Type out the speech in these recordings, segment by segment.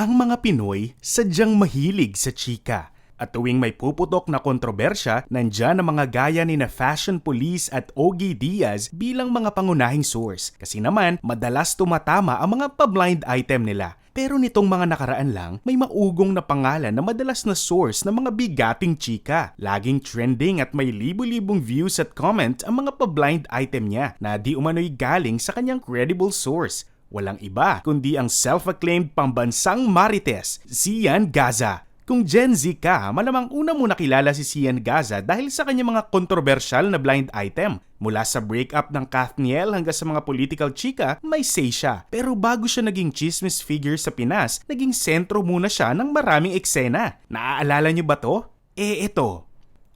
Ang mga Pinoy sadyang mahilig sa chika. At tuwing may puputok na kontrobersya, nandyan ang mga gaya ni na Fashion Police at Ogie Diaz bilang mga pangunahing source. Kasi naman, madalas tumatama ang mga pa-blind item nila. Pero nitong mga nakaraan lang, may maugong na pangalan na madalas na source ng mga bigating chika. Laging trending at may libo-libong views at comment ang mga pa-blind item niya na di umano'y galing sa kanyang credible source. Walang iba kundi ang self-acclaimed pambansang marites, Sian Gaza. Kung Gen Z ka, malamang una mo nakilala si Sian Gaza dahil sa kanyang mga kontrobersyal na blind item. Mula sa breakup ng Kathniel hanggang sa mga political chika, may say siya. Pero bago siya naging chismis figure sa Pinas, naging sentro muna siya ng maraming eksena. Naaalala niyo ba to? Eh ito,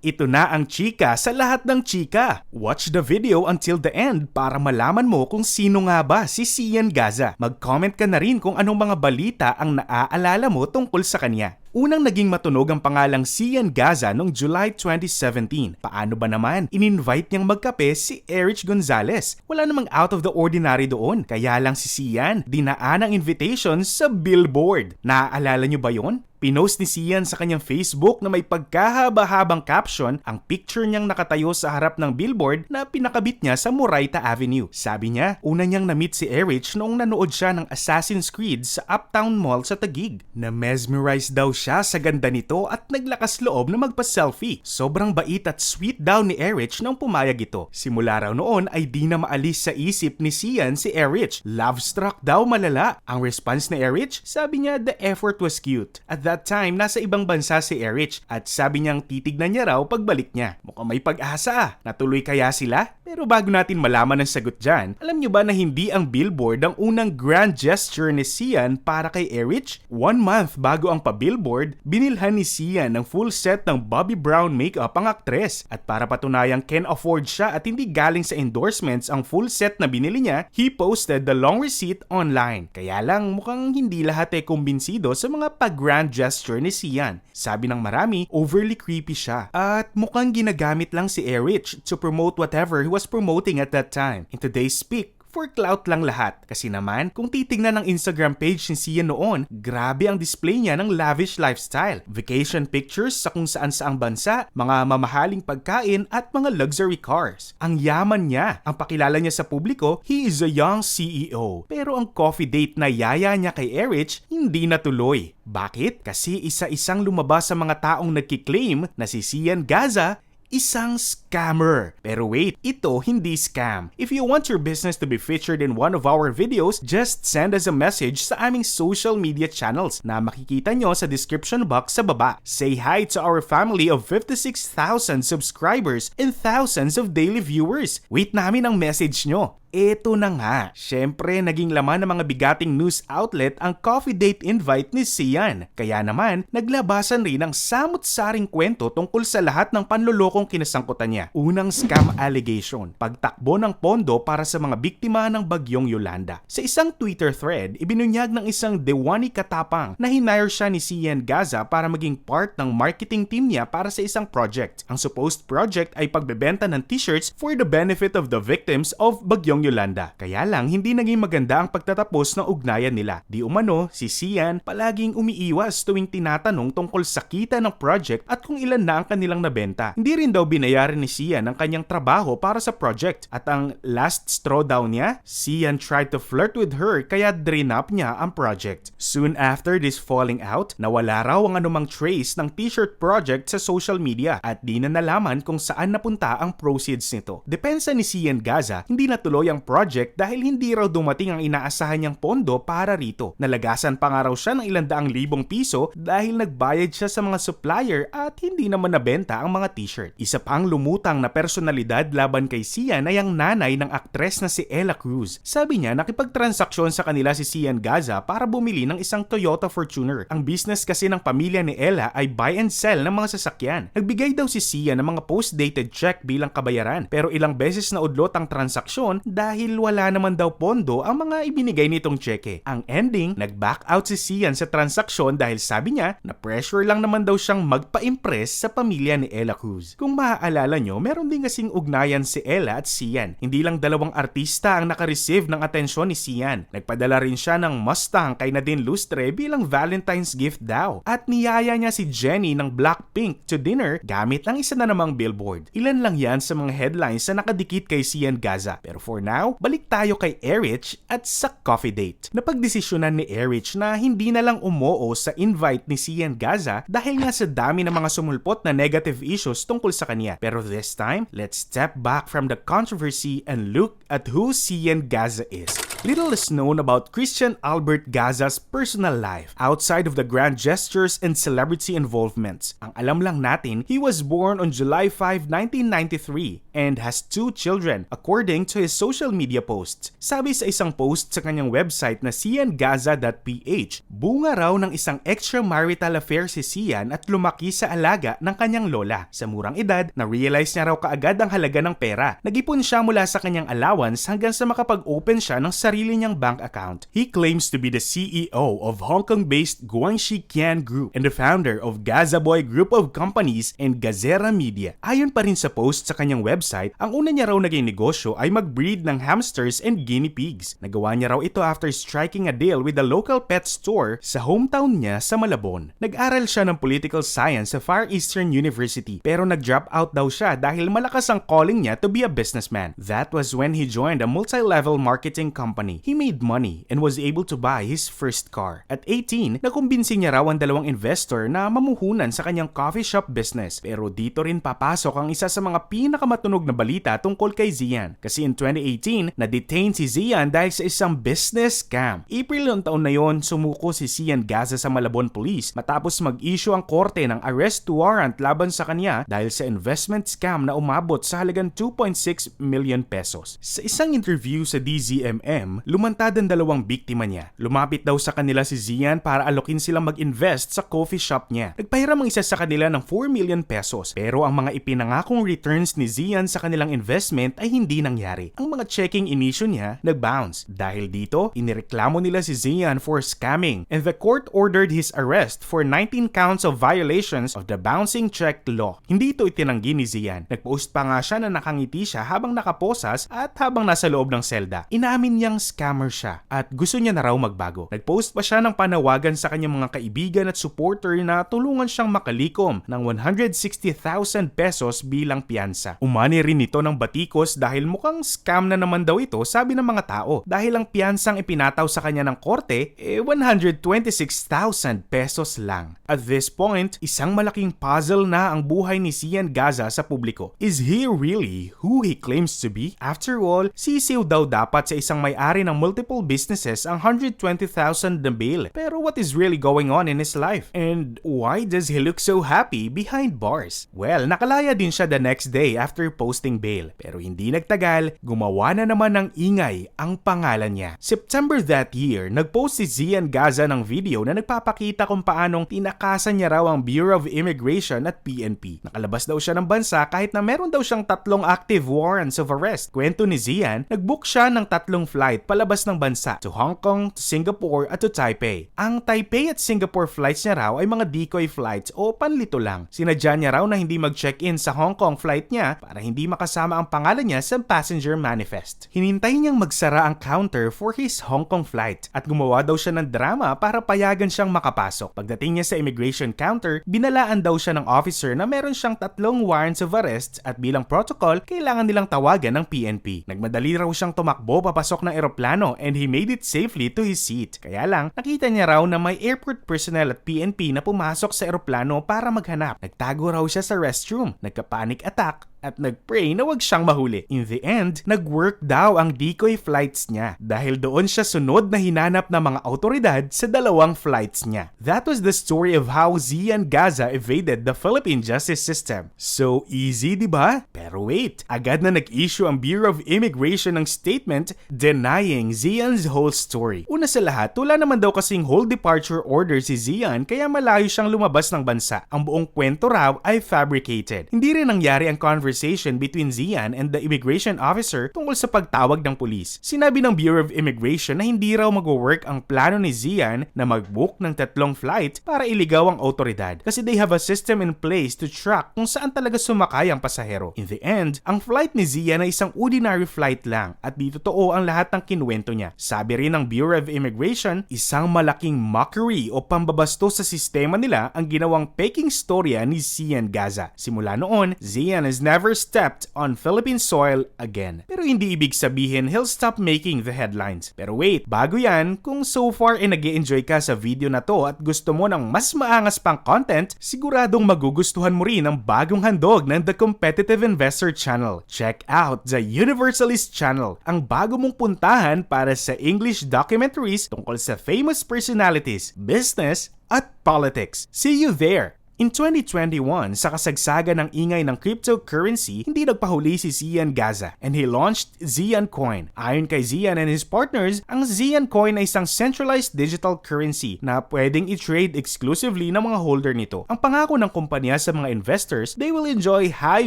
ito na ang chika sa lahat ng chika. Watch the video until the end para malaman mo kung sino nga ba si Sian Gaza. Mag-comment ka na rin kung anong mga balita ang naaalala mo tungkol sa kanya. Unang naging matunog ang pangalang Sian Gaza noong July 2017. Paano ba naman? In-invite niyang magkape si Erich Gonzalez. Wala namang out of the ordinary doon. Kaya lang si Sian, dinaan ang invitation sa billboard. Naaalala niyo ba yon? Pinost ni Sian sa kanyang Facebook na may pagkahaba-habang caption ang picture niyang nakatayo sa harap ng billboard na pinakabit niya sa Moraita Avenue. Sabi niya, una niyang na-meet si Erich noong nanood siya ng Assassin's Creed sa Uptown Mall sa Taguig. Na-mesmerize daw siya sa ganda nito at naglakas loob na magpa-selfie. Sobrang bait at sweet daw ni Erich nang pumayag ito. Simula raw noon ay di na maalis sa isip ni Sian si Erich. Love struck daw malala. Ang response ni Erich, sabi niya the effort was cute. At that time, nasa ibang bansa si Erich at sabi niyang titignan niya raw pagbalik niya. Mukhang may pag-asa. Natuloy kaya sila? Pero bago natin malaman ang sagot dyan, alam niyo ba na hindi ang billboard ang unang grand gesture ni Sian para kay Erich? One month bago ang pa-billboard, binilhan ni Sian ng full set ng Bobby Brown makeup ang aktres. At para patunayang can afford siya at hindi galing sa endorsements ang full set na binili niya, he posted the long receipt online. Kaya lang mukhang hindi lahat ay kumbinsido sa mga pag-grand gesture ni Sian. Sabi ng marami, overly creepy siya. At mukhang ginagamit lang si Erich to promote whatever he was promoting at that time. In today's speak, for clout lang lahat. Kasi naman, kung titingnan ng Instagram page ni Sia noon, grabe ang display niya ng lavish lifestyle. Vacation pictures sa kung saan saang bansa, mga mamahaling pagkain at mga luxury cars. Ang yaman niya. Ang pakilala niya sa publiko, he is a young CEO. Pero ang coffee date na yaya niya kay Erich, hindi natuloy. Bakit? Kasi isa-isang lumabas sa mga taong nagkiklaim na si Sian Gaza isang scammer. Pero wait, ito hindi scam. If you want your business to be featured in one of our videos, just send us a message sa aming social media channels na makikita nyo sa description box sa baba. Say hi to our family of 56,000 subscribers and thousands of daily viewers. Wait namin ang message nyo. Eto na nga, syempre naging laman ng mga bigating news outlet ang coffee date invite ni Sian. Kaya naman, naglabasan rin ang samot-saring kwento tungkol sa lahat ng panlulokong kinasangkutan niya. Unang scam allegation, pagtakbo ng pondo para sa mga biktima ng bagyong Yolanda. Sa isang Twitter thread, ibinunyag ng isang Dewani Katapang na hinire siya ni Sian Gaza para maging part ng marketing team niya para sa isang project. Ang supposed project ay pagbebenta ng t-shirts for the benefit of the victims of bagyong Yolanda. Kaya lang, hindi naging maganda ang pagtatapos ng ugnayan nila. Di umano, si Sian palaging umiiwas tuwing tinatanong tungkol sa kita ng project at kung ilan na ang kanilang nabenta. Hindi rin daw binayaran ni Sian ang kanyang trabaho para sa project. At ang last straw daw niya, Sian tried to flirt with her kaya drain up niya ang project. Soon after this falling out, nawala raw ang anumang trace ng t-shirt project sa social media at di na nalaman kung saan napunta ang proceeds nito. Depensa ni Sian Gaza, hindi natuloy ang project dahil hindi raw dumating ang inaasahan niyang pondo para rito. Nalagasan pa nga raw siya ng ilang daang libong piso dahil nagbayad siya sa mga supplier at hindi naman nabenta ang mga t-shirt. Isa pang lumutang na personalidad laban kay Sian ay ang nanay ng aktres na si Ella Cruz. Sabi niya nakipagtransaksyon sa kanila si Sian Gaza para bumili ng isang Toyota Fortuner. Ang business kasi ng pamilya ni Ella ay buy and sell ng mga sasakyan. Nagbigay daw si Sian ng mga post-dated check bilang kabayaran pero ilang beses na udlot ang transaksyon dahil dahil wala naman daw pondo ang mga ibinigay nitong cheque. Ang ending, nag-back out si Sian sa transaksyon dahil sabi niya na pressure lang naman daw siyang magpa-impress sa pamilya ni Ella Cruz. Kung maaalala nyo, meron din kasing ugnayan si Ella at Sian. Hindi lang dalawang artista ang nakareceive ng atensyon ni Sian. Nagpadala rin siya ng Mustang kay Nadine Lustre bilang Valentine's gift daw. At niyaya niya si Jenny ng Blackpink to dinner gamit ang isa na namang billboard. Ilan lang yan sa mga headlines na nakadikit kay Sian Gaza. Pero for now, balik tayo kay Erich at sa coffee date. Napagdesisyonan ni Erich na hindi na lang umoo sa invite ni Sian Gaza dahil nga sa dami ng mga sumulpot na negative issues tungkol sa kanya. Pero this time, let's step back from the controversy and look at who Sian Gaza is. Little is known about Christian Albert Gaza's personal life outside of the grand gestures and celebrity involvements. Ang alam lang natin, he was born on July 5, 1993 and has two children according to his social media posts. Sabi sa isang post sa kanyang website na siangaza.ph, bunga raw ng isang extramarital affair si Sian at lumaki sa alaga ng kanyang lola. Sa murang edad, na-realize niya raw kaagad ang halaga ng pera. Nag-ipon siya mula sa kanyang allowance hanggang sa makapag-open siya ng sarili niyang bank account. He claims to be the CEO of Hong Kong-based Guangxi Qian Group and the founder of Gaza Boy Group of Companies and Gazera Media. Ayon pa rin sa post sa kanyang website, ang una niya raw naging negosyo ay mag-breed ng hamsters and guinea pigs. Nagawa niya raw ito after striking a deal with a local pet store sa hometown niya sa Malabon. Nag-aral siya ng political science sa Far Eastern University pero nag-drop out daw siya dahil malakas ang calling niya to be a businessman. That was when he joined a multi-level marketing company. He made money and was able to buy his first car. At 18, nakumbinsi niya raw ang dalawang investor na mamuhunan sa kanyang coffee shop business. Pero dito rin papasok ang isa sa mga pinakamatunog na balita tungkol kay Zian. Kasi in 2018, na-detain si Zian dahil sa isang business scam. April ng taon na yon, sumuko si Zian Gaza sa Malabon Police matapos mag-issue ang korte ng arrest warrant laban sa kanya dahil sa investment scam na umabot sa halagang 2.6 million pesos. Sa isang interview sa DZMM, lumantad ang dalawang biktima niya. Lumapit daw sa kanila si Zian para alokin silang mag-invest sa coffee shop niya. Nagpahiram ang isa sa kanila ng 4 million pesos pero ang mga ipinangakong returns ni Zian sa kanilang investment ay hindi nangyari. Ang mga checking inisyo niya nag-bounce. Dahil dito, inireklamo nila si Zian for scamming and the court ordered his arrest for 19 counts of violations of the bouncing check law. Hindi ito itinanggi ni Zian. Nagpost pa nga siya na nakangiti siya habang nakaposas at habang nasa loob ng selda. Inamin niyang scammer siya at gusto niya na raw magbago. Nagpost pa siya ng panawagan sa kanyang mga kaibigan at supporter na tulungan siyang makalikom ng 160,000 pesos bilang piyansa. Umani rin ito ng batikos dahil mukhang scam na naman daw ito sabi ng mga tao dahil ang piyansang ipinataw sa kanya ng korte eh 126,000 pesos lang. At this point, isang malaking puzzle na ang buhay ni Sian Gaza sa publiko. Is he really who he claims to be? After all, sisiw daw dapat sa isang may-ari ng multiple businesses ang 120,000 na bail. Pero what is really going on in his life? And why does he look so happy behind bars? Well, nakalaya din siya the next day after posting bail. Pero hindi nagtagal, gumawa na naman ng ingay ang pangalan niya. September that year, nagpost si Zian Gaza ng video na nagpapakita kung paanong tinakasan niya raw ang Bureau of Immigration at PNP. Nakalabas daw siya ng bansa kahit na meron daw siyang tatlong active warrants of arrest. Kwento ni Zian, nagbook siya ng tatlong flight palabas ng bansa to Hong Kong, to Singapore at to Taipei. Ang Taipei at Singapore flights niya raw ay mga decoy flights o panlito lang. Sinadya niya raw na hindi mag-check-in sa Hong Kong flight niya para hindi makasama ang pangalan niya sa passenger manifest. Hinintay niyang magsara ang counter for his Hong Kong flight at gumawa daw siya ng drama para payagan siyang makapasok. Pagdating niya sa immigration counter, binalaan daw siya ng officer na meron siyang tatlong warrants of arrest at bilang protocol, kailangan nilang tawagan ng PNP. Nagmadali raw siyang tumakbo papasok ng eroplano and he made it safely to his seat. Kaya lang, nakita niya raw na may airport personnel at PNP na pumasok sa eroplano para maghanap. Nagtago raw siya sa restroom, nagka-panic attack at nagpray na wag siyang mahuli. In the end, nag-work daw ang decoy flights niya dahil doon siya sunod na hinanap ng mga autoridad sa dalawang flights niya. That was the story of how Zian Gaza evaded the Philippine justice system. So easy, di ba? Pero wait, agad na nag-issue ang Bureau of Immigration ng statement denying Zian's whole story. Una sa lahat, wala naman daw kasing whole departure order si Zian kaya malayo siyang lumabas ng bansa. Ang buong kwento raw ay fabricated. Hindi rin nangyari ang conversation conversation between Zian and the immigration officer tungkol sa pagtawag ng pulis. Sinabi ng Bureau of Immigration na hindi raw mag-work ang plano ni Zian na mag-book ng tatlong flight para iligaw ang otoridad kasi they have a system in place to track kung saan talaga sumakay ang pasahero. In the end, ang flight ni Zian ay isang ordinary flight lang at di totoo ang lahat ng kinuwento niya. Sabi rin ng Bureau of Immigration, isang malaking mockery o pambabasto sa sistema nila ang ginawang peking storya ni Zian Gaza. Simula noon, Zian has never stepped on Philippine soil again. Pero hindi ibig sabihin he'll stop making the headlines. Pero wait, bago yan, kung so far ay nag enjoy ka sa video na to at gusto mo ng mas maangas pang content, siguradong magugustuhan mo rin ang bagong handog ng The Competitive Investor Channel. Check out the Universalist Channel, ang bago mong puntahan para sa English documentaries tungkol sa famous personalities, business, at politics. See you there! In 2021, sa kasagsagan ng ingay ng cryptocurrency, hindi nagpahuli si Zian Gaza and he launched Zian Coin. Ayon kay Zian and his partners, ang Zian Coin ay isang centralized digital currency na pwedeng i-trade exclusively ng mga holder nito. Ang pangako ng kumpanya sa mga investors, they will enjoy high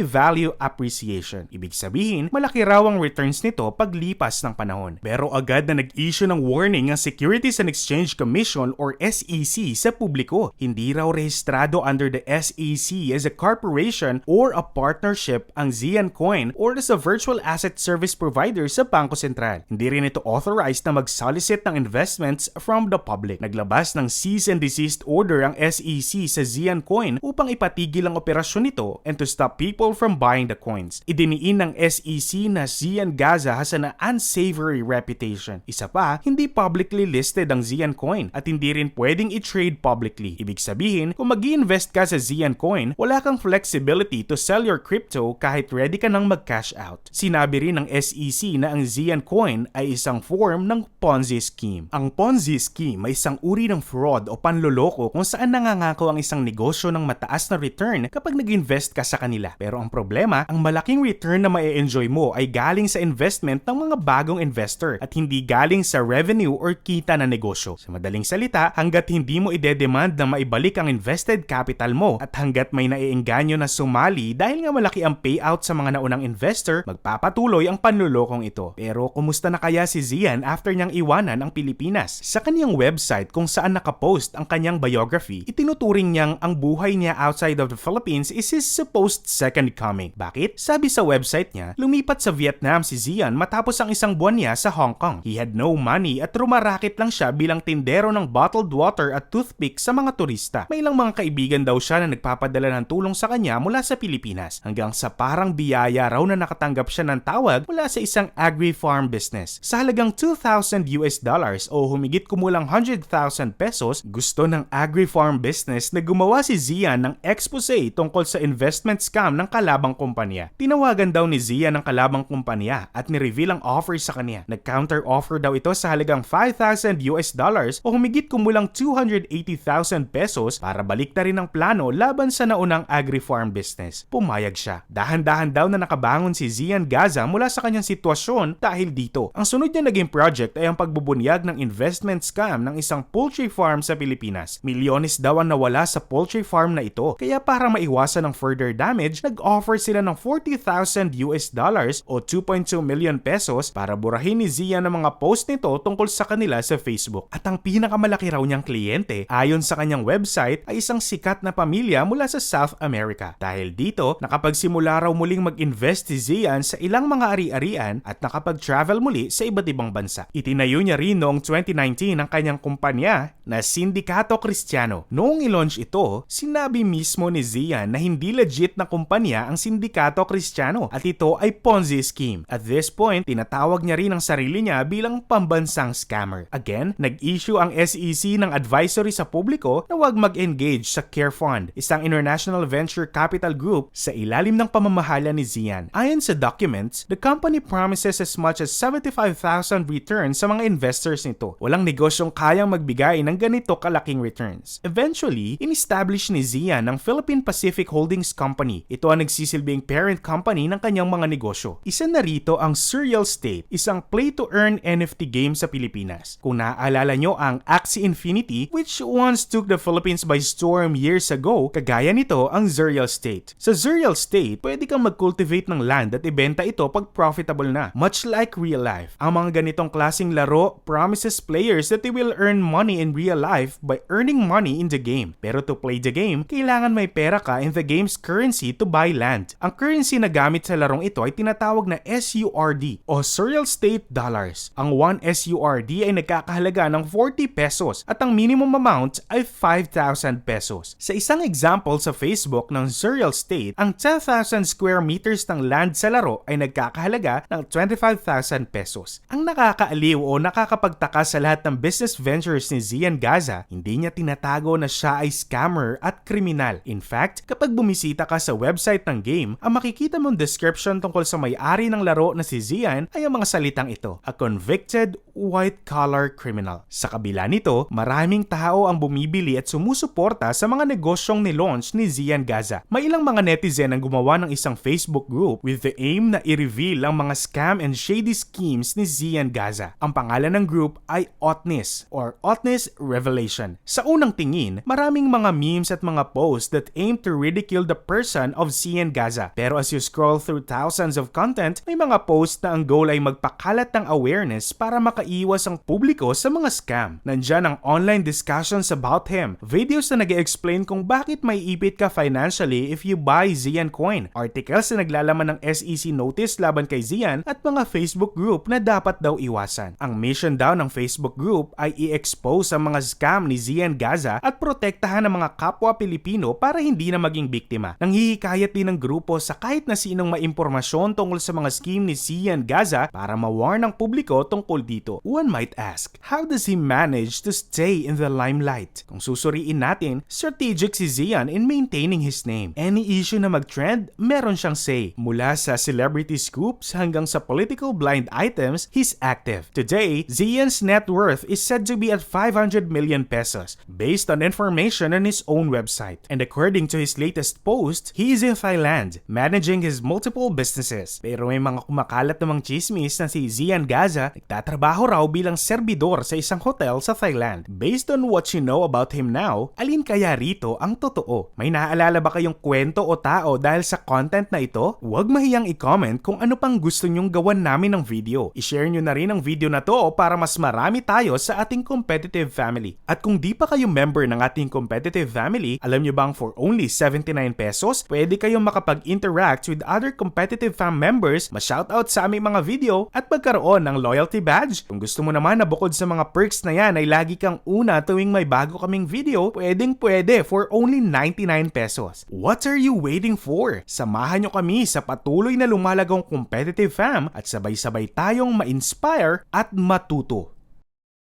value appreciation. Ibig sabihin, malaki raw ang returns nito paglipas ng panahon. Pero agad na nag-issue ng warning ang Securities and Exchange Commission or SEC sa publiko. Hindi raw rehistrado under the SEC as a corporation or a partnership ang Zian Coin or as a virtual asset service provider sa Bangko Sentral. Hindi rin ito authorized na mag-solicit ng investments from the public. Naglabas ng cease and desist order ang SEC sa Zian Coin upang ipatigil ang operasyon nito and to stop people from buying the coins. Idiniin ng SEC na Zian Gaza has an unsavory reputation. Isa pa, hindi publicly listed ang Zian Coin at hindi rin pwedeng i-trade publicly. Ibig sabihin, kung mag invest ka sa Zian Coin, wala kang flexibility to sell your crypto kahit ready ka nang mag-cash out. Sinabi rin ng SEC na ang Zian Coin ay isang form ng Ponzi scheme. Ang Ponzi scheme ay isang uri ng fraud o panloloko kung saan nangangako ang isang negosyo ng mataas na return kapag nag-invest ka sa kanila. Pero ang problema, ang malaking return na ma-enjoy mo ay galing sa investment ng mga bagong investor at hindi galing sa revenue or kita na negosyo. Sa madaling salita, hanggat hindi mo ide-demand na maibalik ang invested capital capital mo at hanggat may naiengganyo na sumali dahil nga malaki ang payout sa mga naunang investor, magpapatuloy ang panlulokong ito. Pero kumusta na kaya si Zian after niyang iwanan ang Pilipinas? Sa kaniyang website kung saan nakapost ang kanyang biography, itinuturing niyang ang buhay niya outside of the Philippines is his supposed second coming. Bakit? Sabi sa website niya, lumipat sa Vietnam si Zian matapos ang isang buwan niya sa Hong Kong. He had no money at rumarakit lang siya bilang tindero ng bottled water at toothpick sa mga turista. May ilang mga kaibigan daw siya na nagpapadala ng tulong sa kanya mula sa Pilipinas hanggang sa parang biyaya raw na nakatanggap siya ng tawag mula sa isang agri-farm business. Sa halagang 2,000 US dollars o humigit kumulang 100,000 pesos, gusto ng agri-farm business na gumawa si Zian ng expose tungkol sa investment scam ng kalabang kumpanya. Tinawagan daw ni Zian ng kalabang kumpanya at ni-reveal ang offer sa kanya. Nag-counter offer daw ito sa halagang 5,000 US dollars o humigit kumulang 280,000 pesos para baliktarin ang plano laban sa naunang agri-farm business. Pumayag siya. Dahan-dahan daw na nakabangon si Zian Gaza mula sa kanyang sitwasyon dahil dito. Ang sunod niya naging project ay ang pagbubunyag ng investment scam ng isang poultry farm sa Pilipinas. Milyones daw ang nawala sa poultry farm na ito. Kaya para maiwasan ng further damage, nag-offer sila ng 40,000 US dollars o 2.2 million pesos para burahin ni Zian ang mga post nito tungkol sa kanila sa Facebook. At ang pinakamalaki raw niyang kliyente, ayon sa kanyang website, ay isang sikat na na pamilya mula sa South America. Dahil dito, nakapagsimula raw muling mag-invest si Zian sa ilang mga ari-arian at nakapag-travel muli sa iba't ibang bansa. Itinayo niya rin noong 2019 ang kanyang kumpanya na Sindikato Kristiyano. Noong i-launch ito, sinabi mismo ni Zian na hindi legit na kumpanya ang Sindikato Kristiyano at ito ay Ponzi scheme. At this point, tinatawag niya rin ang sarili niya bilang pambansang scammer. Again, nag-issue ang SEC ng advisory sa publiko na huwag mag-engage sa Care Fund, isang international venture capital group sa ilalim ng pamamahala ni Zian. Ayon sa documents, the company promises as much as 75,000 returns sa mga investors nito. Walang negosyong kayang magbigay ng ganito kalaking returns. Eventually, in-establish ni Zian ang Philippine Pacific Holdings Company. Ito ang nagsisilbing parent company ng kanyang mga negosyo. Isa na rito ang Serial State, isang play-to-earn NFT game sa Pilipinas. Kung naaalala nyo ang Axie Infinity, which once took the Philippines by storm years years ago, kagaya nito ang Zuriel State. Sa Zuriel State, pwede kang mag-cultivate ng land at ibenta ito pag profitable na. Much like real life, ang mga ganitong klasing laro promises players that they will earn money in real life by earning money in the game. Pero to play the game, kailangan may pera ka in the game's currency to buy land. Ang currency na gamit sa larong ito ay tinatawag na SURD o Surreal State Dollars. Ang 1 SURD ay nagkakahalaga ng 40 pesos at ang minimum amount ay 5,000 pesos. Sa isang example sa Facebook ng Surreal State, ang 10,000 square meters ng land sa laro ay nagkakahalaga ng 25,000 pesos. Ang nakakaaliw o nakakapagtaka sa lahat ng business ventures ni Zian Gaza, hindi niya tinatago na siya ay scammer at kriminal. In fact, kapag bumisita ka sa website ng game, ang makikita mong description tungkol sa may-ari ng laro na si Zian ay ang mga salitang ito, a convicted white-collar criminal. Sa kabila nito, maraming tao ang bumibili at sumusuporta sa mga negosyong ni-launch ni Zian Gaza. May ilang mga netizen ang gumawa ng isang Facebook group with the aim na i-reveal ang mga scam and shady schemes ni Zian Gaza. Ang pangalan ng group ay Otnis or Otnis Revelation. Sa unang tingin, maraming mga memes at mga posts that aim to ridicule the person of Zian Gaza. Pero as you scroll through thousands of content, may mga posts na ang goal ay magpakalat ng awareness para makaiwas ang publiko sa mga scam. Nandyan ang online discussions about him, videos na nag explain kung bakit may ipit ka financially if you buy Zian coin, articles na naglalaman ng SEC notice laban kay Zian at mga Facebook group na dapat daw iwasan. Ang mission daw ng Facebook group ay i-expose ang mga scam ni Zian Gaza at protektahan ang mga kapwa Pilipino para hindi na maging biktima. Nanghihikayat din ng grupo sa kahit na sinong maimpormasyon tungkol sa mga scheme ni Zian Gaza para mawarn ang publiko tungkol dito. One might ask, how does he manage to stay in the limelight? Kung susuriin natin, strategic si Zian in maintaining his name. Any issue na mag-trend, meron siyang say. Mula sa celebrity scoops hanggang sa political blind items, he's active. Today, Zian's net worth is said to be at 500 million pesos based on information on his own website. And according to his latest post, he is in Thailand managing his multiple businesses. Pero may mga kumakalat namang chismis na si Zian Gaza nagtatrabaho raw bilang serbidor sa isang hotel sa Thailand. Based on what you know about him now, alin kaya rito ang totoo? May naaalala ba kayong kwento o tao dahil sa content na ito? Huwag mahiyang i-comment kung ano pang gusto nyong gawan namin ng video. I-share nyo na rin ang video na to para mas marami tayo sa ating competitive family. At kung di pa kayo member ng ating competitive family, alam nyo bang for only 79 pesos, pwede kayong makapag-interact with other competitive fam members, ma-shoutout sa aming mga video, at magkaroon ng loyalty badge. Kung gusto mo naman na bukod sa mga perks na yan ay lagi kang una tuwing may bago kaming video, pwedeng pwede for only 99 pesos. What are you waiting for? Samahan nyo kami sa patuloy na lumalagong competitive fam at sabay-sabay tayong ma-inspire at matuto.